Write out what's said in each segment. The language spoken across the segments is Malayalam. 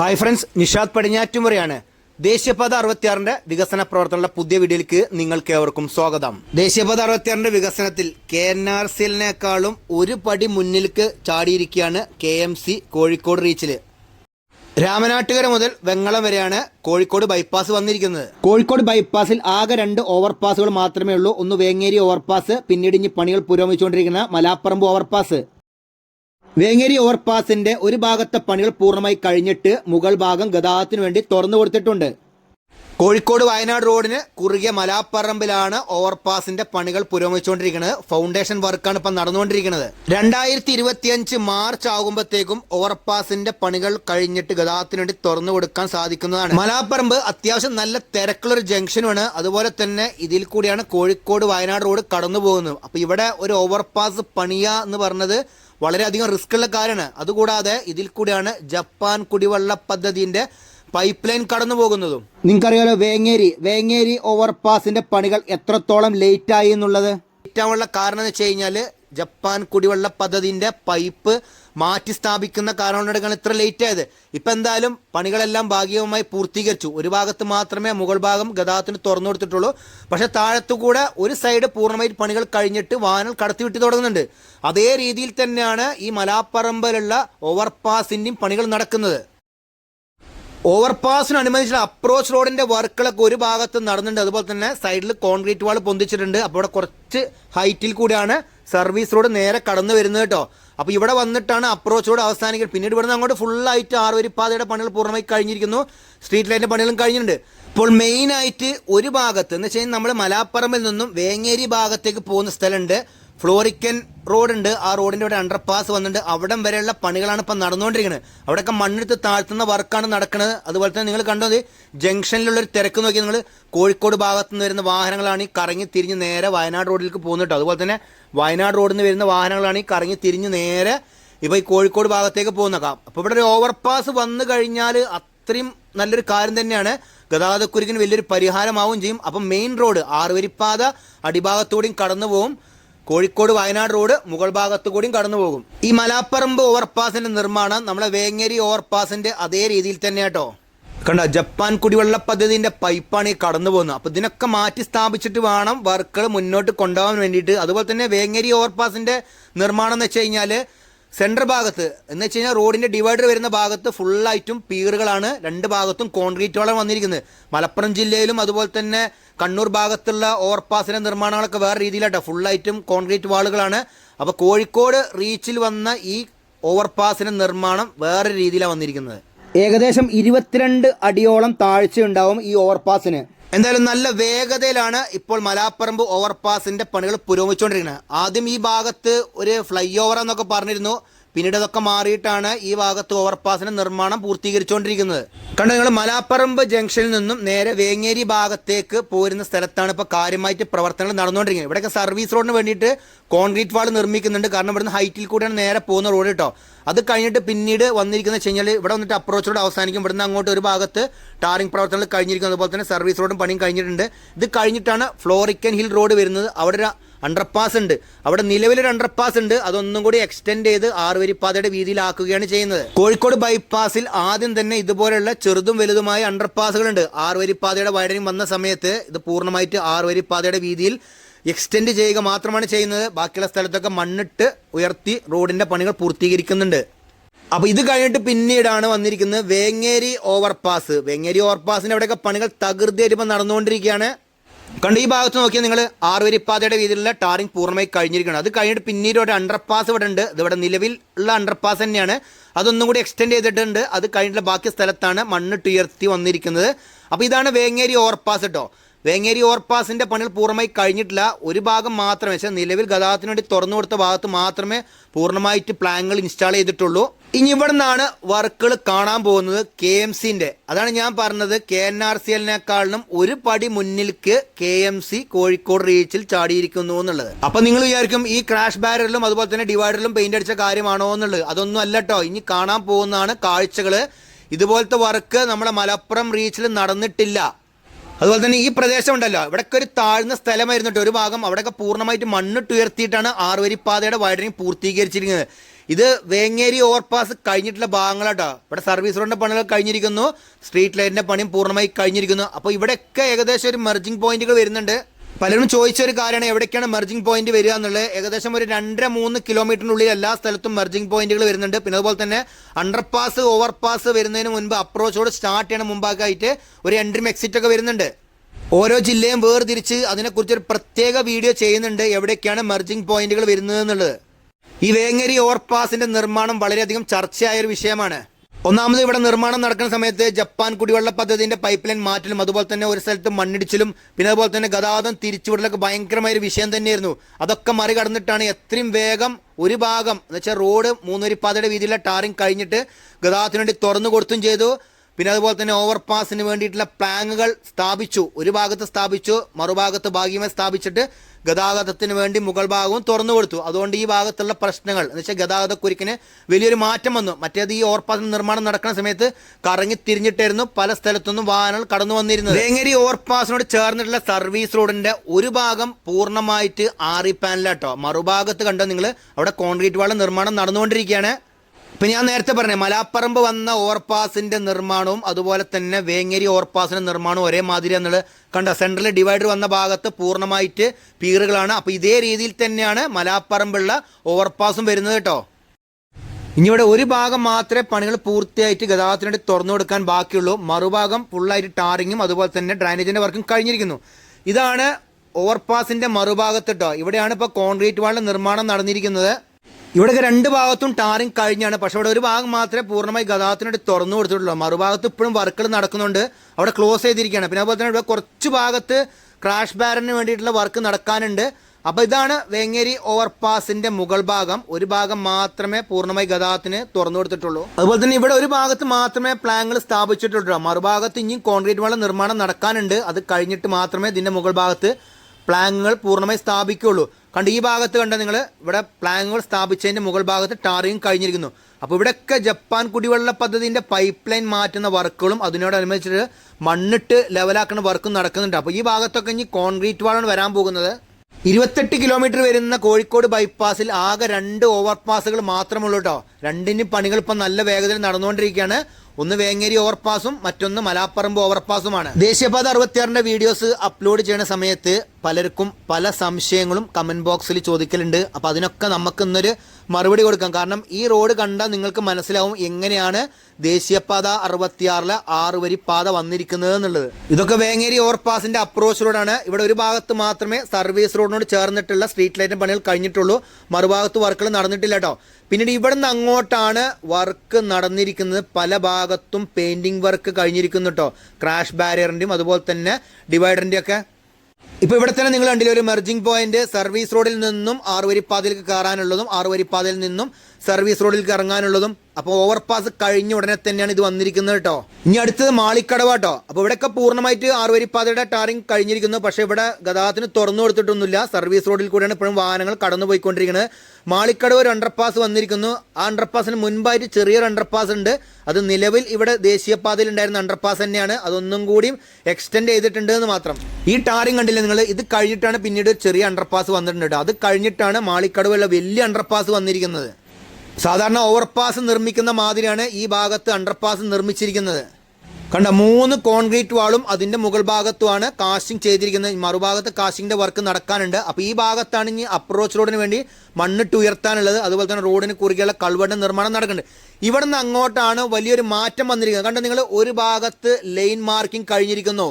ഹായ് ഫ്രണ്ട്സ് നിഷാദ് പടിഞ്ഞാറ്റുമുറയാണ് ദേശീയപാത അറുപത്തിയാറിന്റെ വികസന പ്രവർത്തനങ്ങളുടെ പുതിയ വീഡിയോയിലേക്ക് നിങ്ങൾക്ക് ഏവർക്കും സ്വാഗതം. ദേശീയപാത അറുപത്തിയാറിന്റെ വികസനത്തിൽ കെ എൻ ആർ സിയിലിനേക്കാളും ഒരു പടി മുന്നിലേക്ക് ചാടിയിരിക്കുകയാണ് കെ എം സി കോഴിക്കോട് റീച്ചിൽ രാമനാട്ടുകര മുതൽ വെങ്ങളം വരെയാണ് കോഴിക്കോട് ബൈപ്പാസ് വന്നിരിക്കുന്നത്. കോഴിക്കോട് ബൈപ്പാസിൽ ആകെ രണ്ട് ഓവർപാസുകൾ മാത്രമേ ഉള്ളൂ. ഒന്ന് വേങ്ങേരി ഓവർപാസ് പിന്നീട് ഇനി പണികൾ പുരോഗമിച്ചുകൊണ്ടിരിക്കുന്ന മലാപ്പറമ്പ് ഓവർപാസ് വേങ്ങേരി ഓവർപാസിന്റെ ഒരു ഭാഗത്തെ പണികൾ പൂർണമായി കഴിഞ്ഞിട്ട് മുകൾ ഭാഗം ഗതാഗതത്തിന് വേണ്ടി തുറന്നു കൊടുത്തിട്ടുണ്ട്. കോഴിക്കോട് വയനാട് റോഡിന് കുറുകിയ മലാപ്പറമ്പിലാണ് ഓവർപാസിന്റെ പണികൾ പുരോഗമിച്ചുകൊണ്ടിരിക്കുന്നത്. ഫൗണ്ടേഷൻ വർക്കാണ് ഇപ്പം നടന്നുകൊണ്ടിരിക്കുന്നത്. രണ്ടായിരത്തി ഇരുപത്തിയഞ്ച് മാർച്ച് ആകുമ്പോഴത്തേക്കും ഓവർപാസിന്റെ പണികൾ കഴിഞ്ഞിട്ട് ഗതാഗതത്തിന് വേണ്ടി തുറന്നു കൊടുക്കാൻ സാധിക്കുന്നതാണ്. മലാപ്പറമ്പ് അത്യാവശ്യം നല്ല തിരക്കുള്ളൊരു ജംഗ്ഷനുമാണ്. അതുപോലെ തന്നെ ഇതിൽ കൂടിയാണ് കോഴിക്കോട് വയനാട് റോഡ് കടന്നു പോകുന്നത് അപ്പോൾ ഇവിടെ ഒരു ഓവർപാസ് പണിയ എന്ന് പറഞ്ഞത് വളരെയധികം റിസ്ക് ഉള്ള കാര്യമാണ്. അതുകൂടാതെ ഇതിൽ കൂടിയാണ് ജപ്പാൻ കുടിവെള്ള പദ്ധതിന്റെ പൈപ്പ് ലൈൻ കടന്നു പോകുന്നതും നിങ്ങൾക്കറിയാലോ വേങ്ങേരി വേങ്ങേരി ഓവർപാസിന്റെ പണികൾ എത്രത്തോളം ലേറ്റ് ആയി എന്നുള്ളത്? ലേറ്റ് ആവാനുള്ള കാരണം എന്ന് വെച്ച് കഴിഞ്ഞാൽ ജപ്പാൻ കുടിവെള്ള പദ്ധതിന്റെ പൈപ്പ് മാറ്റി സ്ഥാപിക്കുന്ന കാരണം ഇത്ര ലേറ്റ് ആയത്. ഇപ്പം എന്തായാലും പണികളെല്ലാം ഭാഗികമായി പൂർത്തീകരിച്ചു. ഒരു ഭാഗത്ത് മാത്രമേ മുകൾ ഭാഗം ഗതാഗതത്തിന് തുറന്നു കൊടുത്തിട്ടുള്ളൂ. പക്ഷെ താഴത്തുകൂടെ ഒരു സൈഡ് പൂർണമായിട്ട് പണികൾ കഴിഞ്ഞിട്ട് വാഹനം കടത്തിവിട്ട് തുടങ്ങുന്നുണ്ട്. അതേ രീതിയിൽ തന്നെയാണ് ഈ മലാപ്പറമ്പിലുള്ള ഓവർപാസിന്റെയും പണികൾ നടക്കുന്നത്. ഓവർപാസിന് അനുബന്ധിച്ച അപ്രോച്ച് റോഡിന്റെ വർക്കുകളൊക്കെ ഒരു ഭാഗത്ത് നടന്നിട്ടുണ്ട്. അതുപോലെ തന്നെ സൈഡിൽ കോൺക്രീറ്റ് വാൾ പൊന്തിച്ചിട്ടുണ്ട്. അപ്പോൾ ഇവിടെ കുറച്ച് ഹൈറ്റിൽ കൂടിയാണ് സർവീസ് റോഡ് നേരെ കടന്നു വരുന്നത് കേട്ടോ. അപ്പോൾ ഇവിടെ വന്നിട്ടാണ് അപ്രോച്ച് റോഡ് അവസാനിക്കുന്നത്. പിന്നീട് ഇവിടുന്ന് അങ്ങോട്ട് ഫുൾ ഫുള്ളായിട്ട് ആറുവരിപ്പാതയുടെ പണികൾ പൂർണമായി കഴിഞ്ഞിരിക്കുന്നു. സ്ട്രീറ്റ് ലൈറ്റിന്റെ പണികളും കഴിഞ്ഞിട്ടുണ്ട്. ഇപ്പോൾ മെയിൻ ആയിട്ട് ഒരു ഭാഗത്ത് എന്ന് വെച്ച് കഴിഞ്ഞാൽ നമ്മൾ മലാപ്പറമ്പിൽ നിന്നും വേങ്ങേരി ഭാഗത്തേക്ക് പോകുന്ന സ്ഥലമുണ്ട്. ഫ്ലോറിക്കൻ റോഡുണ്ട്. ആ റോഡിന്റെ ഇവിടെ അണ്ടർപാസ് വന്നിട്ടുണ്ട്. അവിടം വരെയുള്ള പണികളാണ് ഇപ്പം നടന്നുകൊണ്ടിരിക്കുന്നത് അവിടെയൊക്കെ മണ്ണെടുത്ത് താഴ്ത്തുന്ന വർക്കാണ് നടക്കുന്നത് അതുപോലെ തന്നെ നിങ്ങൾ കണ്ടത് ജംഗ്ഷനിലുള്ള ഒരു തിരക്ക് നോക്കി നിങ്ങൾ കോഴിക്കോട് ഭാഗത്തു നിന്ന് വരുന്ന വാഹനങ്ങളാണ് ഈ കറങ്ങി തിരിഞ്ഞ് നേരെ വയനാട് റോഡിലേക്ക് പോകുന്നുണ്ട് അതുപോലെ തന്നെ വയനാട് റോഡിൽ നിന്ന് വരുന്ന വാഹനങ്ങളാണ് ഈ കറങ്ങി തിരിഞ്ഞ് നേരെ ഇപ്പോൾ ഈ കോഴിക്കോട് ഭാഗത്തേക്ക് പോകുന്നേക്കാം അപ്പോൾ ഇവിടെ ഒരു ഓവർപാസ് വന്നു കഴിഞ്ഞാൽ അത്രയും നല്ലൊരു കാര്യം തന്നെയാണ്. ഗതാഗതക്കുരുക്കിന് വലിയൊരു പരിഹാരമാവുകയും ചെയ്യും. അപ്പം മെയിൻ റോഡ് ആറുവരിപ്പാത അടിഭാഗത്തൂടെയും കടന്നു പോകും കോഴിക്കോട് വയനാട് റോഡ് മുകൾ ഭാഗത്തു കൂടിയും കടന്നു പോകും ഈ മലാപ്പറമ്പ് ഓവർപാസിന്റെ നിർമ്മാണം നമ്മുടെ വേങ്ങേരി ഓവർപാസിന്റെ അതേ രീതിയിൽ തന്നെ കേട്ടോ കണ്ട ജപ്പാൻ കുടിവെള്ള പദ്ധതിന്റെ പൈപ്പാണ് ഈ കടന്നു പോകുന്നത് അപ്പൊ ഇതിനൊക്കെ മാറ്റി സ്ഥാപിച്ചിട്ട് വേണം വർക്കുകൾ മുന്നോട്ട് കൊണ്ടുപോകാൻ വേണ്ടിയിട്ട്. അതുപോലെ തന്നെ വേങ്ങേരി ഓവർപാസിന്റെ നിർമ്മാണം എന്ന് വെച്ച് കഴിഞ്ഞാൽ സെൻട്രൽ ഭാഗത്ത്. എന്ന് വെച്ച് കഴിഞ്ഞാൽ റോഡിന്റെ ഡിവൈഡർ വരുന്ന ഭാഗത്ത് ഫുള്ളായിട്ടും പീറുകളാണ്. രണ്ട് ഭാഗത്തും കോൺക്രീറ്റ് വളം വന്നിരിക്കുന്നത്. മലപ്പുറം ജില്ലയിലും അതുപോലെ തന്നെ കണ്ണൂർ ഭാഗത്തുള്ള ഓവർപാസിന്റെ നിർമ്മാണങ്ങളൊക്കെ വേറെ രീതിയിലാട്ടോ. ഫുള്ളായിട്ടും കോൺക്രീറ്റ് വാളുകളാണ്. അപ്പോൾ കോഴിക്കോട് റീച്ചിൽ വന്ന ഈ ഓവർപാസിന്റെ നിർമ്മാണം വേറെ രീതിയിലാണ് വന്നിരിക്കുന്നത്. ഏകദേശം ഇരുപത്തിരണ്ട് അടിയോളം താഴ്ച ഉണ്ടാവും ഈ ഓവർപാസിന് എന്തായാലും നല്ല വേഗതയിലാണ് ഇപ്പോൾ മലാപ്പറമ്പ് ഓവർപാസിന്റെ പണികൾ പുരോഗമിച്ചുകൊണ്ടിരിക്കുന്നത്. ആദ്യം ഈ ഭാഗത്ത് ഒരു ഫ്ലൈ ഓവർ എന്നൊക്കെ പറഞ്ഞിരുന്നു. പിന്നീട് അതൊക്കെ മാറിയിട്ടാണ് ഈ ഭാഗത്ത് ഓവർപാസിന്റെ നിർമ്മാണം പൂർത്തീകരിച്ചുകൊണ്ടിരിക്കുന്നത്. കണ്ടോ നിങ്ങൾ മലാപ്പറമ്പ് ജംഗ്ഷനിൽ നിന്നും നേരെ വേങ്ങേരി ഭാഗത്തേക്ക് പോരുന്ന സ്ഥലത്താണ് ഇപ്പോൾ കാര്യമായിട്ട് പ്രവർത്തനങ്ങൾ നടന്നുകൊണ്ടിരിക്കുന്നത്. ഇവിടെയൊക്കെ സർവീസ് റോഡിന് വേണ്ടിയിട്ട് കോൺക്രീറ്റ് വാൾ നിർമ്മിക്കുന്നുണ്ട്. കാരണം ഇവിടുന്ന് ഹൈറ്റിൽ കൂടെയാണ് നേരെ പോകുന്ന റോഡ് കേട്ടോ അത് കഴിഞ്ഞിട്ട് പിന്നീട് വന്നിരിക്കുന്ന വെച്ച് കഴിഞ്ഞാൽ ഇവിടെ വന്നിട്ട് അപ്രോച്ച് റോഡ് അവസാനിക്കും. ഇവിടുന്ന് അങ്ങോട്ട് ഒരു ഭാഗത്ത് ടാറിംഗ് പ്രവർത്തനങ്ങൾ കഴിഞ്ഞിരിക്കുന്നു അതുപോലെ തന്നെ സർവീസ് റോഡും പണിയും കഴിഞ്ഞിട്ടുണ്ട്. ഇത് കഴിഞ്ഞിട്ടാണ് ഫ്ലോറിക്കൻ ഹിൽ റോഡ് വരുന്നത്. അവിടെ അണ്ടർപാസ് ഉണ്ട്. അവിടെ നിലവിലൊരു അണ്ടർപാസ് ഉണ്ട്. അതൊന്നും കൂടി എക്സ്റ്റെൻഡ് ചെയ്ത് ആറുവരിപ്പാതയുടെ വീതിയിലാക്കുകയാണ് ചെയ്യുന്നത്. കോഴിക്കോട് ബൈപ്പാസിൽ ആദ്യം തന്നെ ഇതുപോലെയുള്ള ചെറുതും വലുതുമായ അണ്ടർപാസുകളുണ്ട് ആറുവരിപ്പാതയുടെ വൈഡനിങ് വന്ന സമയത്ത് ഇത് പൂർണമായിട്ട് ആറുവരിപ്പാതയുടെ വീതിയിൽ എക്സ്റ്റെൻഡ് ചെയ്യുക മാത്രമാണ് ചെയ്യുന്നത്. ബാക്കിയുള്ള സ്ഥലത്തൊക്കെ മണ്ണിട്ട് ഉയർത്തി റോഡിന്റെ പണികൾ പൂർത്തീകരിക്കുന്നുണ്ട്. അപ്പൊ ഇത് കഴിഞ്ഞിട്ട് പിന്നീടാണ് വന്നിരിക്കുന്നത് വേങ്ങേരി ഓവർപാസ് വേങ്ങേരി ഓവർപാസിന്റെ അവിടെയൊക്കെ പണികൾ തകൃതിയായിട്ട് ഇപ്പം നടന്നുകൊണ്ടിരിക്കുകയാണ്. കണ്ട് ഈ ഭാഗത്ത് നോക്കിയാൽ നിങ്ങൾ ആറുവരിപ്പാതയുടെ രീതിയിലുള്ള ടാറിംഗ് പൂർണമായി കഴിഞ്ഞിരിക്കണം അത് കഴിഞ്ഞിട്ട് പിന്നീട് ഒരു അണ്ടർപാസ് ഇവിടെ ഉണ്ട്. ഇതിവിടെ നിലവിൽ ഉള്ള അണ്ടർപാസ് തന്നെയാണ്. അതൊന്നും കൂടി എക്സ്റ്റെൻഡ് ചെയ്തിട്ടുണ്ട്. അത് കഴിഞ്ഞിട്ടുള്ള ബാക്കി സ്ഥലത്താണ് മണ്ണിട്ട് ഉയർത്തി വന്നിരിക്കുന്നത്. അപ്പോൾ ഇതാണ് വേങ്ങേരി ഓവർപാസ് കേട്ടോ വേങ്ങേരി ഓവർപാസിന്റെ പണികൾ പൂർണമായി കഴിഞ്ഞിട്ടില്ല. ഒരു ഭാഗം മാത്രമേ വെച്ചാൽ നിലവിൽ ഗതാഗതത്തിന് വേണ്ടി തുറന്നു കൊടുത്ത ഭാഗത്ത് മാത്രമേ പൂർണമായിട്ട് പ്ലാനുകൾ ഇൻസ്റ്റാൾ ചെയ്തിട്ടുള്ളൂ. ഇനി ഇവിടെ നിന്നാണ് വർക്കുകൾ കാണാൻ പോകുന്നത് കെ എം സിന്റെ അതാണ് ഞാൻ പറഞ്ഞത് കെ എൻ ആർ സി എല്ലിനേക്കാളിലും ഒരു പടി മുന്നിൽക്ക് കെ എം സി കോഴിക്കോട് റീച്ചിൽ ചാടിയിരിക്കുന്നു എന്നുള്ളത്. അപ്പൊ നിങ്ങൾ വിചാരിക്കും ഈ ക്രാഷ് ബാരറിലും അതുപോലെ തന്നെ ഡിവൈഡറിലും പെയിന്റ് അടിച്ച കാര്യമാണോ എന്നുള്ളത്. അതൊന്നും അല്ല കേട്ടോ ഇനി കാണാൻ പോകുന്നതാണ് കാഴ്ചകൾ ഇതുപോലത്തെ വർക്ക് നമ്മുടെ മലപ്പുറം റീച്ചിൽ നടന്നിട്ടില്ല. അതുപോലെ തന്നെ ഈ പ്രദേശം ഉണ്ടല്ലോ. ഇവിടെയൊക്കെ ഒരു താഴ്ന്ന സ്ഥലമായിരുന്നിട്ട് ഒരു ഭാഗം അവിടെയൊക്കെ പൂർണമായിട്ട് മണ്ണിട്ട് ഉയർത്തിയിട്ടാണ് ആറുവരിപ്പാതയുടെ വൈഡനിങ് പൂർത്തീകരിച്ചിരിക്കുന്നത്. ഇത് വേങ്ങേരി ഓവർപാസ് കഴിഞ്ഞിട്ടുള്ള ഭാഗങ്ങളാട്ടോ. ഇവിടെ സർവീസ് റോഡിന്റെ പണികൾ കഴിഞ്ഞിരിക്കുന്നു. സ്ട്രീറ്റ് ലൈറ്റിന്റെ പണിയും പൂർണമായി കഴിഞ്ഞിരിക്കുന്നു. അപ്പോൾ ഇവിടെയൊക്കെ ഏകദേശം ഒരു മെർജിംഗ് പോയിന്റുകൾ വരുന്നുണ്ട്. പലരും ചോദിച്ച ഒരു കാര്യമാണ് എവിടേക്കാണ് മെർജിംഗ് പോയിന്റ് വരിക എന്നുള്ളത്. ഏകദേശം ഒരു രണ്ടര മൂന്ന് കിലോമീറ്ററിനുള്ളിൽ എല്ലാ സ്ഥലത്തും മെർജിംഗ് പോയിന്റുകൾ വരുന്നുണ്ട്. പിന്നെ അതുപോലെ തന്നെ അണ്ടർപാസ് ഓവർപാസ് വരുന്നതിന് മുൻപ് അപ്രോച്ചോട് സ്റ്റാർട്ട് ചെയ്യണ മുമ്പാക്കായിട്ട് ഒരു എൻട്രി എക്സിറ്റ് ഒക്കെ വരുന്നുണ്ട്. ഓരോ ജില്ലയും വേർതിരിച്ച് അതിനെക്കുറിച്ച് ഒരു പ്രത്യേക വീഡിയോ ചെയ്യുന്നുണ്ട് എവിടേക്കാണ് മെർജിംഗ് പോയിന്റുകൾ വരുന്നത് എന്നുള്ളത്. ഈ വേങ്ങേരി ഓവർപാസിന്റെ നിർമ്മാണം വളരെയധികം ചർച്ചയായ ഒരു വിഷയമാണ്. ഒന്നാമത് ഇവിടെ നിർമ്മാണം നടക്കുന്ന സമയത്ത് ജപ്പാൻ കുടിവെള്ള പദ്ധതിന്റെ പൈപ്പ് ലൈൻ മാറ്റലും അതുപോലെ തന്നെ ഒരു സ്ഥലത്ത് മണ്ണിടിച്ചിലും പിന്നെ അതുപോലെ തന്നെ ഗതാഗതം തിരിച്ചുവിടലൊക്കെ ഭയങ്കരമായ ഒരു വിഷയം തന്നെയായിരുന്നു. അതൊക്കെ മറികടന്നിട്ടാണ് എത്രയും വേഗം ഒരു ഭാഗം എന്ന് വെച്ചാൽ റോഡ് മൂന്നുവരിപ്പാതയുടെ വീതിയിലുള്ള ടാറിങ് കഴിഞ്ഞിട്ട് ഗതാഗതത്തിന് വേണ്ടി തുറന്നു കൊടുത്തും ചെയ്തു. പിന്നെ അതുപോലെ തന്നെ ഓവർപാസിന് വേണ്ടിയിട്ടുള്ള പ്ലാങ്ങുകൾ സ്ഥാപിച്ചു. ഒരു ഭാഗത്ത് സ്ഥാപിച്ചു മറുഭാഗത്ത് ഭാഗ്യമായി സ്ഥാപിച്ചിട്ട് ഗതാഗതത്തിന് വേണ്ടി മുകൾ ഭാഗവും തുറന്നു കൊടുത്തു. അതുകൊണ്ട് ഈ ഭാഗത്തുള്ള പ്രശ്നങ്ങൾ എന്ന് വെച്ചാൽ ഗതാഗത കുരുക്കിന് വലിയൊരു മാറ്റം വന്നു. മറ്റേത് ഈ ഓവർപാസിന് നിർമ്മാണം നടക്കുന്ന സമയത്ത് കറങ്ങി തിരിഞ്ഞിട്ടായിരുന്നു പല സ്ഥലത്തുനിന്നും വാഹനങ്ങൾ കടന്നു വന്നിരുന്നത്. വേങ്ങേരി ഓവർപാസിനോട് ചേർന്നിട്ടുള്ള സർവീസ് റോഡിന്റെ ഒരു ഭാഗം പൂർണമായിട്ട് ആറി പാനലാട്ടോ മറുഭാഗത്ത് കണ്ടോ നിങ്ങൾ? അവിടെ കോൺക്രീറ്റ് വാള നിർമ്മാണം നടന്നുകൊണ്ടിരിക്കുകയാണ്. ഇപ്പൊ ഞാൻ നേരത്തെ പറഞ്ഞ മലാപ്പറമ്പ് വന്ന ഓവർപാസിന്റെ നിർമ്മാണവും അതുപോലെ തന്നെ വേങ്ങേരി ഓവർപാസിന്റെ നിർമ്മാണവും ഒരേ മാതിരി എന്നുള്ളത് കണ്ട? സെൻട്രൽ ഡിവൈഡർ വന്ന ഭാഗത്ത് പൂർണമായിട്ട് പീറുകളാണ്. അപ്പൊ ഇതേ രീതിയിൽ തന്നെയാണ് മലാപ്പറമ്പുള്ള ഓവർപാസും വരുന്നത് കേട്ടോ. ഇനി ഇവിടെ ഒരു ഭാഗം മാത്രമേ പണികൾ പൂർത്തിയായിട്ട് ഗതാഗതത്തിന് വേണ്ടി തുറന്നു കൊടുക്കാൻ ബാക്കിയുള്ളൂ. മറുഭാഗം ഫുള്ളായിട്ട് ടാറിങ്ങും അതുപോലെ തന്നെ ഡ്രൈനേജിന്റെ വർക്കും കഴിഞ്ഞിരിക്കുന്നു. ഇതാണ് ഓവർപാസിന്റെ മറുഭാഗത്ത് കേട്ടോ. ഇവിടെയാണ് ഇപ്പോൾ കോൺക്രീറ്റ് വാളിന്റെ നിർമ്മാണം നടന്നിരിക്കുന്നത്. ഇവിടെയൊക്കെ രണ്ട് ഭാഗത്തും ടാറിങ് കഴിഞ്ഞാണ്. പക്ഷെ ഇവിടെ ഒരു ഭാഗം മാത്രമേ പൂർണമായി ഗതാഗതത്തിനായിട്ട് തുറന്നു കൊടുത്തിട്ടുള്ളൂ. മറുഭാഗത്ത് ഇപ്പോഴും വർക്കുകൾ നടക്കുന്നുണ്ട്. അവിടെ ക്ലോസ് ചെയ്തിരിക്കുകയാണ്. പിന്നെ അതുപോലെ തന്നെ ഇവിടെ കുറച്ച് ഭാഗത്ത് ക്രാഷ് ബാരന് വേണ്ടിയിട്ടുള്ള വർക്ക് നടക്കാനുണ്ട്. അപ്പോൾ ഇതാണ് വേങ്ങേരി ഓവർപാസിന്റെ മുകൾ ഭാഗം. ഒരു ഭാഗം മാത്രമേ പൂർണമായി ഗതാഗതത്തിന് തുറന്നു കൊടുത്തിട്ടുള്ളൂ. അതുപോലെ തന്നെ ഇവിടെ ഒരു ഭാഗത്ത് മാത്രമേ പ്ലാങ്ങൾ സ്ഥാപിച്ചിട്ടുള്ളൂ. മറുഭാഗത്ത് ഇനിയും കോൺക്രീറ്റ് വള നിർമ്മാണം നടക്കാനുണ്ട്. അത് കഴിഞ്ഞിട്ട് മാത്രമേ ഇതിന്റെ മുകൾ ഭാഗത്ത് പ്ലാങ്ങുകൾ പൂർണമായി സ്ഥാപിക്കുകയുള്ളൂ. കണ്ട് ഈ ഭാഗത്ത് കണ്ട നിങ്ങൾ ഇവിടെ പ്ലാങ്ങുകൾ സ്ഥാപിച്ചതിന്റെ മുകൾ ഭാഗത്ത് ടാറിങ് കഴിഞ്ഞിരിക്കുന്നു. അപ്പോൾ ഇവിടെയൊക്കെ ജപ്പാൻ കുടിവെള്ള പദ്ധതിന്റെ പൈപ്പ് ലൈൻ മാറ്റുന്ന വർക്കുകളും അതിനോടനുബന്ധിച്ചിട്ട് മണ്ണിട്ട് ലെവലാക്കുന്ന വർക്കും നടക്കുന്നുണ്ട്. അപ്പോൾ ഈ ഭാഗത്തൊക്കെ ഇനി കോൺക്രീറ്റ് വാളാണ് വരാൻ പോകുന്നത്. ഇരുപത്തെട്ട് കിലോമീറ്റർ വരുന്ന കോഴിക്കോട് ബൈപ്പാസിൽ ആകെ രണ്ട് ഓവർപാസുകൾ മാത്രമുള്ളൂ കേട്ടോ രണ്ടിനും പണികൾ ഇപ്പം നല്ല വേഗത്തിൽ നടന്നുകൊണ്ടിരിക്കുകയാണ്. ഒന്ന് വേങ്ങേരി ഓവർപാസും മറ്റൊന്ന് മലാപ്പറമ്പ് ഓവർപാസുമാണ് ദേശീയപാത അറുപത്തിയാറിന്റെ വീഡിയോസ് അപ്ലോഡ് ചെയ്യുന്ന സമയത്ത് പലർക്കും പല സംശയങ്ങളും കമന്റ് ബോക്സിൽ ചോദിക്കലുണ്ട്. അപ്പൊ അതിനൊക്കെ നമുക്ക് ഇന്നൊരു മറുപടി കൊടുക്കാം. കാരണം ഈ റോഡ് കണ്ടാൽ നിങ്ങൾക്ക് മനസ്സിലാവും എങ്ങനെയാണ് ദേശീയപാത അറുപത്തിയാറിലെ ആറ് വരി പാത വന്നിരിക്കുന്നത് എന്നുള്ളത്. ഇതൊക്കെ വേങ്ങേരി ഓവർപാസിന്റെ അപ്രോച്ച് റോഡാണ് ഇവിടെ ഒരു ഭാഗത്ത് മാത്രമേ സർവീസ് റോഡിനോട് ചേർന്നിട്ടുള്ള സ്ട്രീറ്റ് ലൈറ്റിന്റെ പണികൾ കഴിഞ്ഞിട്ടുള്ളൂ. മറുഭാഗത്ത് വർക്കുകൾ നടന്നിട്ടില്ല കേട്ടോ പിന്നീട് ഇവിടെ നിന്ന് അങ്ങോട്ടാണ് വർക്ക് നടന്നിരിക്കുന്നത് പല ഭാഗത്തും പെയിന്റിംഗ് വർക്ക് കഴിഞ്ഞിരിക്കുന്നു കേട്ടോ ക്രാഷ് ബാരിയറിന്റെയും അതുപോലെ തന്നെ ഡിവൈഡറിന്റെയും ഒക്കെ. ഇപ്പോൾ ഇവിടെ തന്നെ നിങ്ങൾ കണ്ടില്ല ഒരു മെർജിംഗ് പോയിന്റ് സർവീസ് റോഡിൽ നിന്നും ആറുവരിപ്പാതയിലേക്ക് കയറാനുള്ളതും ആറുവരിപ്പാതയിൽ നിന്നും സർവീസ് റോഡിൽ ഇറങ്ങാനുള്ളതും അപ്പോൾ ഓവർപാസ് കഴിഞ്ഞ ഉടനെ തന്നെയാണ് ഇത് വന്നിരിക്കുന്നത് കേട്ടോ. ഇനി അടുത്തത് മാളിക്കടവ് കേട്ടോ. അപ്പോൾ ഇവിടെയൊക്കെ പൂർണമായിട്ട് ആറുവരിപ്പാതയുടെ ടാറിങ് കഴിഞ്ഞിരിക്കുന്നു. പക്ഷേ ഇവിടെ ഗതാഗതത്തിന് തുറന്നു കൊടുത്തിട്ടൊന്നുമില്ല. സർവീസ് റോഡിൽ കൂടെയാണ് ഇപ്പോഴും വാഹനങ്ങൾ കടന്നു പോയിക്കൊണ്ടിരിക്കുന്നത് മാളിക്കടവ് ഒരു അണ്ടർപാസ് വന്നിരിക്കുന്നു. ആ അണ്ടർപാസിന് മുൻപായിട്ട് ചെറിയൊരു അണ്ടർപാസ് ഉണ്ട്. അത് നിലവിൽ ഇവിടെ ദേശീയപാതയിൽ ഉണ്ടായിരുന്ന അണ്ടർപാസ് തന്നെയാണ്. അതൊന്നും കൂടിയും എക്സ്റ്റെൻഡ് ചെയ്തിട്ടുണ്ട് എന്ന് മാത്രം. ഈ ടാറിങ് കണ്ടില്ലേ നിങ്ങൾ? ഇത് കഴിഞ്ഞിട്ടാണ് പിന്നീട് ചെറിയ അണ്ടർപാസ് വന്നിട്ടുണ്ട്. അത് കഴിഞ്ഞിട്ടാണ് മാളിക്കടവുള്ള വലിയ അണ്ടർപാസ് വന്നിരിക്കുന്നത്. സാധാരണ ഓവർപാസ് നിർമ്മിക്കുന്ന മാതിരിയാണ് ഈ ഭാഗത്ത് അണ്ടർപാസ് നിർമ്മിച്ചിരിക്കുന്നത്. കണ്ട മൂന്ന് കോൺക്രീറ്റ് വാളും അതിന്റെ മുകൾ ഭാഗത്തുമാണ് കാസ്റ്റിംഗ് ചെയ്തിരിക്കുന്നത്. മറുഭാഗത്ത് കാസ്റ്റിംഗിന്റെ വർക്ക് നടക്കാനുണ്ട്. അപ്പോൾ ഈ ഭാഗത്താണ് ഇനി അപ്രോച്ച് റോഡിന് വേണ്ടി മണ്ണിട്ട് ഉയർത്താനുള്ളത്. അതുപോലെ തന്നെ റോഡിന് കുറുകെയുള്ള കൾവടിന്റെ നിർമ്മാണം നടക്കുന്നുണ്ട്. ഇവിടെ നിന്ന് അങ്ങോട്ടാണ് വലിയൊരു മാറ്റം വന്നിരിക്കുന്നത്. കണ്ടോ നിങ്ങൾ ഒരു ഭാഗത്ത് ലൈൻ മാർക്കിംഗ് കഴിഞ്ഞിരിക്കുന്നു.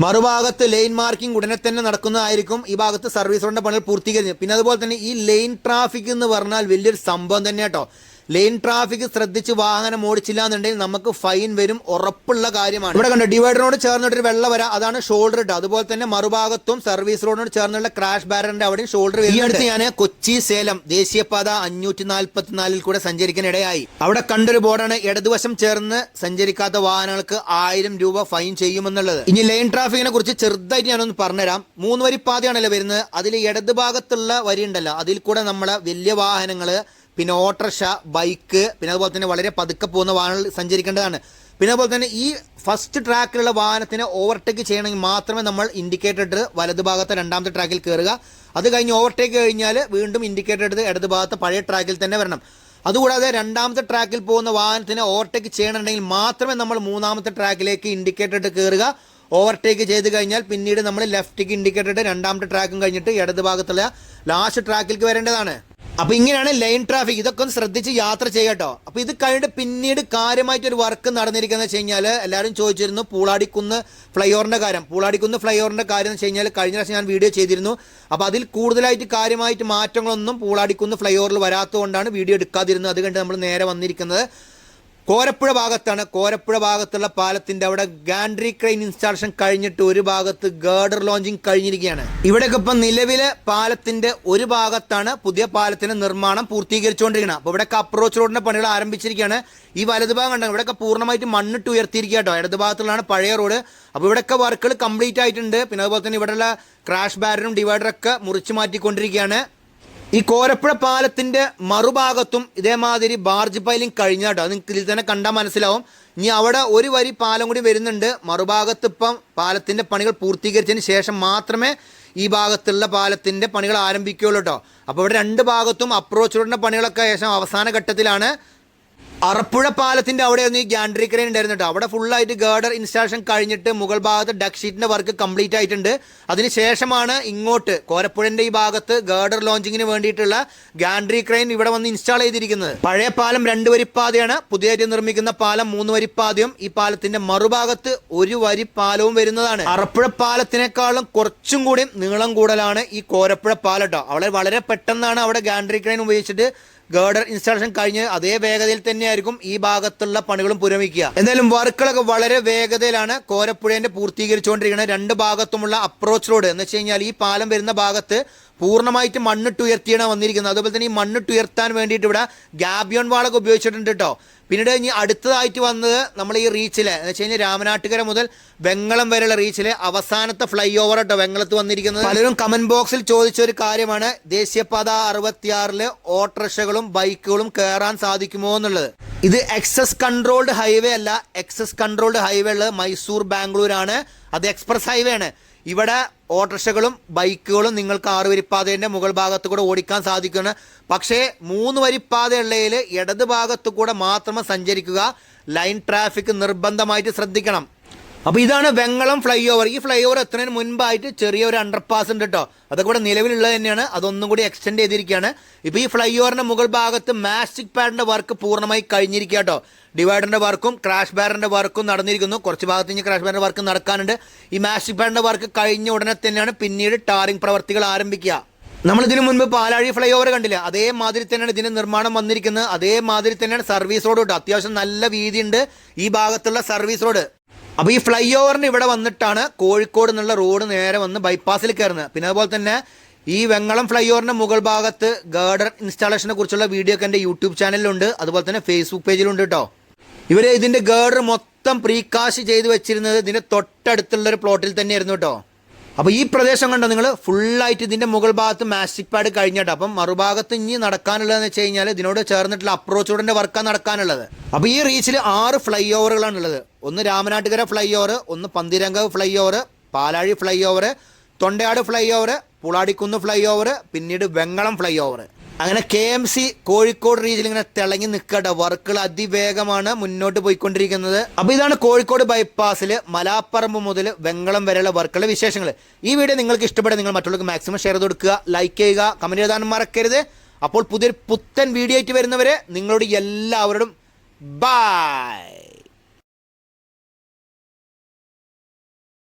മറുഭാഗത്ത് ലൈൻ മാർക്കിംഗ് ഉടനെ തന്നെ നടക്കുന്നതായിരിക്കും ഈ ഭാഗത്ത് സർവീസ് റോഡിന്റെ പണികൾ പൂർത്തീകരിച്ചത് പിന്നെ അതുപോലെ തന്നെ ഈ ലൈൻ ട്രാഫിക് എന്ന് പറഞ്ഞാൽ വലിയൊരു സംഭവം തന്നെ കേട്ടോ ലൈൻ ട്രാഫിക് ശ്രദ്ധിച്ച് വാഹനം ഓടിച്ചില്ല എന്നുണ്ടെങ്കിൽ നമുക്ക് ഫൈൻ വരും. ഉറപ്പുള്ള കാര്യമാണ്. ഇവിടെ കണ്ടോ ഡിവൈഡറിനോട് ചേർന്നിട്ട് ഒരു വെള്ളം വര. അതാണ് ഷോൾഡർ ഇട്ട് അതുപോലെ തന്നെ മറുഭാഗത്തും സർവീസ് റോഡിനോട് ചേർന്നുള്ള ക്രാഷ് ബാരറിന്റെ അവിടെയും ഷോൾഡർ ഈ അടുത്ത് ഞാൻ കൊച്ചി സേലം ദേശീയപാത അഞ്ഞൂറ്റി നാൽപ്പത്തിനാലിൽ കൂടെ സഞ്ചരിക്കാനിടയായി. അവിടെ കണ്ടൊരു ബോർഡാണ്. ഇടതുവശം ചേർന്ന് സഞ്ചരിക്കാത്ത വാഹനങ്ങൾക്ക് ആയിരം രൂപ ഫൈൻ ചെയ്യുമെന്നുള്ളത്. ഇനി ലൈൻ ട്രാഫിക്കിനെ കുറിച്ച് ചെറുതായിട്ട് ഞാനൊന്ന് പറഞ്ഞുതരാം. മൂന്ന് വരി പാതയാണല്ലോ വരുന്നത്. അതിൽ ഇടതുഭാഗത്തുള്ള വരി ഉണ്ടല്ലോ. അതിൽ കൂടെ നമ്മളെ വലിയ വാഹനങ്ങൾ പിന്നെ ഓട്ടർഷ ബൈക്ക് പിന്നെ അതുപോലെ തന്നെ വളരെ പതുക്കെ പോകുന്ന വാഹനങ്ങൾ സഞ്ചരിക്കേണ്ടതാണ്. പിന്നെ അതുപോലെ തന്നെ ഈ ഫസ്റ്റ് ട്രാക്കിലുള്ള വാഹനത്തിനെ ഓവർടേക്ക് ചെയ്യണമെങ്കിൽ മാത്രമേ നമ്മൾ ഇൻഡിക്കേറ്റർ ഇട്ട് വലത് ഭാഗത്തെ രണ്ടാമത്തെ ട്രാക്കിൽ കയറുക. അത് കഴിഞ്ഞ് ഓവർടേക്ക് കഴിഞ്ഞാൽ വീണ്ടും ഇൻഡിക്കേറ്റർ എടുത്ത് ഇടത് ഭാഗത്തെ പഴയ ട്രാക്കിൽ തന്നെ വരണം. അതുകൂടാതെ രണ്ടാമത്തെ ട്രാക്കിൽ പോകുന്ന വാഹനത്തിനെ ഓവർടേക്ക് ചെയ്യണമെങ്കിൽ മാത്രമേ നമ്മൾ മൂന്നാമത്തെ ട്രാക്കിലേക്ക് ഇൻഡിക്കേറ്റർ ഇട്ട് കയറുക. ഓവർടേക്ക് ചെയ്ത് കഴിഞ്ഞാൽ പിന്നീട് നമ്മൾ ലെഫ്റ്റിക്ക് ഇൻഡിക്കേറ്റർ ഇട്ട് രണ്ടാമത്തെ ട്രാക്കും കഴിഞ്ഞിട്ട് ഇടത് ഭാഗത്തുള്ള ലാസ്റ്റ് ട്രാക്കിലേക്ക് വരേണ്ടതാണ്. അപ്പൊ ഇങ്ങനെയാണ് ലൈൻ ട്രാഫിക്. ഇതൊക്കെ ഒന്ന് ശ്രദ്ധിച്ച് യാത്ര ചെയ്യട്ടോ അപ്പൊ ഇത് കഴിഞ്ഞിട്ട് പിന്നീട് കാര്യമായിട്ട് ഒരു വർക്ക് നടന്നിരിക്കുന്നത് വെച്ച് കഴിഞ്ഞാൽ എല്ലാവരും ചോദിച്ചിരുന്നു പൂളാടിക്കുന്ന് ഫ്ലൈ ഓവറിന്റെ കാര്യം. പൂളാടിക്കുന്ന് ഫ്ലൈ ഓവറിന്റെ കാര്യം എന്ന് കഴിഞ്ഞാൽ കഴിഞ്ഞ പ്രാവശ്യം ഞാൻ വീഡിയോ ചെയ്തിരുന്നു. അപ്പൊ അതിൽ കൂടുതലായിട്ട് കാര്യമായിട്ട് മാറ്റങ്ങളൊന്നും പൂളാടിക്കുന്ന് ഫ്ലൈ ഓവറിൽ വരാത്തതുകൊണ്ടാണ് വീഡിയോ എടുക്കാതിരുന്നത്. അത് കണ്ട് നമ്മൾ നേരെ വന്നിരിക്കുന്നത്. കോരപ്പുഴ ഭാഗത്താണ്. കോരപ്പുഴ ഭാഗത്തുള്ള പാലത്തിന്റെ അവിടെ ഗാൻഡ്രി ക്രെയിൻ ഇൻസ്റ്റാളേഷൻ കഴിഞ്ഞിട്ട് ഒരു ഭാഗത്ത് ഗേർഡർ ലോഞ്ചിങ് കഴിഞ്ഞിരിക്കുകയാണ്. ഇവിടെയൊക്കെ ഇപ്പം നിലവിലെ പാലത്തിന്റെ ഒരു ഭാഗത്താണ് പുതിയ പാലത്തിന്റെ നിർമ്മാണം പൂർത്തീകരിച്ചുകൊണ്ടിരിക്കുന്നത്. അപ്പോൾ ഇവിടെയൊക്കെ അപ്രോച്ച് റോഡിന്റെ പണികൾ ആരംഭിച്ചിരിക്കുകയാണ്. ഈ വലത് ഭാഗം കണ്ടോ? ഇവിടെയൊക്കെ പൂർണമായിട്ട് മണ്ണിട്ട് ഉയർത്തിയിരിക്കുക കേട്ടോ. ഇടത് ഭാഗത്തുള്ളതാണ് പഴയ റോഡ് അപ്പോൾ ഇവിടെയൊക്കെ വർക്കുകൾ കംപ്ലീറ്റ് ആയിട്ടുണ്ട്. പിന്നെ അതുപോലെ തന്നെ ഇവിടെയുള്ള ക്രാഷ് ബാരനും ഡിവൈഡറൊക്കെ മുറിച്ചു മാറ്റിക്കൊണ്ടിരിക്കുകയാണ്. ഈ കോരപ്പുഴ പാലത്തിന്റെ മറുഭാഗത്തും ഇതേമാതിരി ബാർജ് പൈലിംഗ് കഴിഞ്ഞാട്ടോ നിങ്ങൾക്ക് ഇതിൽ തന്നെ കണ്ടാൽ മനസ്സിലാവും. ഇനി അവിടെ ഒരു വരി പാലം കൂടി വരുന്നുണ്ട്. മറുഭാഗത്ത് ഇപ്പം പാലത്തിന്റെ പണികൾ പൂർത്തീകരിച്ചതിന് ശേഷം മാത്രമേ ഈ ഭാഗത്തുള്ള പാലത്തിന്റെ പണികൾ ആരംഭിക്കുകയുള്ളൂ കേട്ടോ. അപ്പോൾ ഇവിടെ രണ്ട് ഭാഗത്തും അപ്രോച്ച് റോഡിന്റെ പണികളൊക്കെ ശേഷം അവസാന ഘട്ടത്തിലാണ്. അറപ്പുഴ പാലത്തിന്റെ അവിടെയായിരുന്നു ഈ ഗാൻഡ്രി ക്രെയിൻ ഉണ്ടായിരുന്നു കേട്ടോ. അവിടെ ഫുള്ളായിട്ട് ഗേഡർ ഇൻസ്റ്റാളേഷൻ കഴിഞ്ഞിട്ട് മുകൾ ഭാഗത്ത് ഡക്ക് ഷീറ്റിന്റെ വർക്ക് കംപ്ലീറ്റ് ആയിട്ടുണ്ട്. അതിനുശേഷമാണ് ഇങ്ങോട്ട് കോരപ്പുഴന്റെ ഈ ഭാഗത്ത് ഗേഡർ ലോഞ്ചിങ്ങിന് വേണ്ടിയിട്ടുള്ള ഗാൻഡ്രി ക്രെയിൻ ഇവിടെ വന്ന് ഇൻസ്റ്റാൾ ചെയ്തിരിക്കുന്നത്. പഴയ പാലം രണ്ട് വരിപ്പാതയാണ്. പുതിയതായിട്ട് നിർമ്മിക്കുന്ന പാലം മൂന്ന് വരിപ്പാതയും ഈ പാലത്തിന്റെ മറുഭാഗത്ത് ഒരു വരി പാലവും വരുന്നതാണ്. അറപ്പുഴ പാലത്തിനേക്കാളും കുറച്ചും കൂടി നീളം കൂടലാണ് ഈ കോരപ്പുഴ പാലം കേട്ടോ. അവിടെ വളരെ പെട്ടെന്നാണ് അവിടെ ഗാൻഡ്രി ക്രെയിൻ ഉപയോഗിച്ചിട്ട് ഗേർഡർ ഇൻസ്റ്റാളേഷൻ കഴിഞ്ഞ് അതേ വേഗതയിൽ തന്നെയായിരിക്കും ഈ ഭാഗത്തുള്ള പണികളും പുരോഗമിക്കുക. എന്തായാലും വർക്കുകളൊക്കെ വളരെ വേഗതയിലാണ് കോരപ്പുഴേന്റെ പൂർത്തീകരിച്ചുകൊണ്ടിരിക്കുന്നത്. രണ്ട് ഭാഗത്തുമുള്ള അപ്രോച്ച് റോഡ് എന്ന് വെച്ച് കഴിഞ്ഞാൽ ഈ പാലം വരുന്ന ഭാഗത്ത് പൂർണമായിട്ട് മണ്ണിട്ട് ഉയർത്തിയാണ് വന്നിരിക്കുന്നത്. അതുപോലെ തന്നെ ഈ മണ്ണിട്ട് ഉയർത്താൻ വേണ്ടിയിട്ട് ഇവിടെ ഗാബിയോൺ വാളൊക്കെ ഉപയോഗിച്ചിട്ടുണ്ട് കേട്ടോ. പിന്നീട് ഇനി അടുത്തതായിട്ട് വന്നത് നമ്മൾ ഈ റീച്ചിലെ. എന്ന് വെച്ച് കഴിഞ്ഞാൽ രാമനാട്ടുകര മുതൽ വെങ്ങളം വരെയുള്ള റീച്ചിലെ അവസാനത്തെ ഫ്ലൈ ഓവർ കേട്ടോ വെങ്ങളത്ത് വന്നിരിക്കുന്നത്. പലരും കമന്റ് ബോക്സിൽ ചോദിച്ച ഒരു കാര്യമാണ് ദേശീയപാത അറുപത്തിയാറിൽ ഓട്ടോറിക്ഷകളും ബൈക്കുകളും കയറാൻ സാധിക്കുമോ എന്നുള്ളത്. ഇത് എക്സസ് കൺട്രോൾഡ് ഹൈവേ അല്ല. എക്സസ് കൺട്രോൾഡ് ഹൈവേ ഉള്ളത് മൈസൂർ ബാംഗ്ലൂരാണ്. അത് എക്സ്പ്രസ് ഹൈവേ ആണ്. ഇവിടെ ഓട്ടോറിക്ഷകളും ബൈക്കുകളും നിങ്ങൾക്ക് ആറ് വരിപ്പാതേന്റെ മുകൾ ഭാഗത്ത് കൂടെ ഓടിക്കാൻ സാധിക്കുന്നു പക്ഷേ മൂന്ന് വരിപ്പാതയുള്ളതിൽ ഇടത് ഭാഗത്ത് കൂടെ മാത്രമേ സഞ്ചരിക്കുക. ലൈൻ ട്രാഫിക് നിർബന്ധമായിട്ട് ശ്രദ്ധിക്കണം. അപ്പോൾ ഇതാണ് വെങ്ങളം ഫ്ലൈ ഓവർ ഈ ഫ്ലൈ ഓവർ എത്തുന്നതിന് മുൻപായിട്ട് ചെറിയൊരു അണ്ടർപാസ് ഉണ്ട് കേട്ടോ അതൊക്കെ ഇവിടെ നിലവിലുള്ളത് തന്നെയാണ്. അതൊന്നും കൂടി എക്സ്റ്റെൻഡ് ചെയ്തിരിക്കുകയാണ്. ഇപ്പൊ ഈ ഫ്ലൈ ഓവറിന്റെ മുകൾ ഭാഗത്ത് മാസ്റ്റിക് പാഡിന്റെ വർക്ക് പൂർണമായി കഴിഞ്ഞിരിക്കുക കേട്ടോ ഡിവൈഡറിന്റെ വർക്കും ക്രാഷ് ബാറിന്റെ വർക്കും നടന്നിരിക്കുന്നു. കുറച്ച് ഭാഗത്ത് ഇനി ക്രാഷ് ബാറിന്റെ വർക്ക് നടക്കാനുണ്ട്. ഈ മാസ്റ്റിക് പാഡിന്റെ വർക്ക് കഴിഞ്ഞ ഉടനെ തന്നെയാണ് പിന്നീട് ടാറിംഗ് പ്രവർത്തികൾ ആരംഭിക്കുക. നമ്മൾ ഇതിനു മുൻപ് പാലാഴി ഫ്ലൈ ഓവർ കണ്ടില്ല? അതേമാതിരി തന്നെയാണ് ഇതിന് നിർമ്മാണം വന്നിരിക്കുന്നത്. അതേമാതിരി തന്നെയാണ് സർവീസ് റോഡ് കേട്ടോ അത്യാവശ്യം നല്ല വീതിയുണ്ട് ഈ ഭാഗത്തുള്ള സർവീസ് റോഡ് അപ്പോൾ ഈ ഫ്ലൈ ഓവറിന് ഇവിടെ വന്നിട്ടാണ് കോഴിക്കോട് എന്നുള്ള റോഡ് നേരെ വന്ന് ബൈപ്പാസിൽ കയറുന്നത്. പിന്നെ അതുപോലെ തന്നെ ഈ വെങ്ങളം ഫ്ലൈ ഓവറിന്റെ മുകൾ ഭാഗത്ത് ഗാർഡർ ഇൻസ്റ്റാളേഷനെ കുറിച്ചുള്ള വീഡിയോ ഒക്കെ എന്റെ യൂട്യൂബ് ചാനലിലുണ്ട് അതുപോലെ തന്നെ ഫേസ്ബുക്ക് പേജിലുണ്ട് കേട്ടോ ഇവർ ഇതിന്റെ ഗാർഡർ മൊത്തം പ്രീകാശ് ചെയ്ത് വെച്ചിരുന്നത് ഇതിന്റെ തൊട്ടടുത്തുള്ള ഒരു പ്ലോട്ടിൽ തന്നെയായിരുന്നു കേട്ടോ അപ്പോൾ ഈ പ്രദേശം കണ്ടോ നിങ്ങൾ ഫുള്ളായിട്ട് ഇതിന്റെ മുകൾ ഭാഗത്ത് മാസ്റ്റിക് പാഡ് കഴിഞ്ഞിട്ട് അപ്പം മറുഭാഗത്ത് ഇനി നടക്കാനുള്ളതെന്ന് വെച്ച് കഴിഞ്ഞാൽ ഇതിനോട് ചേർന്നിട്ടുള്ള അപ്രോച്ച് റോഡിന്റെ വർക്കാണ് നടക്കാനുള്ളത്. അപ്പോൾ ഈ റീച്ചിൽ ആറ് ഫ്ലൈ ഓവറുകളാണ് ഉള്ളത്. ഒന്ന് രാമനാട്ടുകര ഫ്ലൈ ഓവർ ഒന്ന് Pantheerankavu flyover Palazhi flyover Thondayad flyover Puladikkunnu flyover പിന്നീട് വെങ്ങളം ഫ്ലൈ ഓവർ അങ്ങനെ K M C Kozhikode region ഇങ്ങനെ തിളങ്ങി നിൽക്കട്ടെ. വർക്കുകൾ അതിവേഗമാണ് മുന്നോട്ട് പോയിക്കൊണ്ടിരിക്കുന്നത്. അപ്പൊ ഇതാണ് കോഴിക്കോട് ബൈപ്പാസിൽ മലാപ്പറമ്പ് മുതൽ വെങ്ങളം വരെയുള്ള വർക്കുകളുടെ വിശേഷങ്ങൾ. ഈ വീഡിയോ നിങ്ങൾക്ക് ഇഷ്ടപ്പെട്ട നിങ്ങൾ മറ്റുള്ളവർക്ക് മാക്സിമം ഷെയർ ചെയ്ത് കൊടുക്കുക ലൈക്ക് ചെയ്യുക കമന്റ് ചെയ്താൽ മറക്കരുത്. അപ്പോൾ പുതിയൊരു പുത്തൻ വീഡിയോ ആയിട്ട് വരുന്നവരെ നിങ്ങളോട് എല്ലാവരോടും ബൈ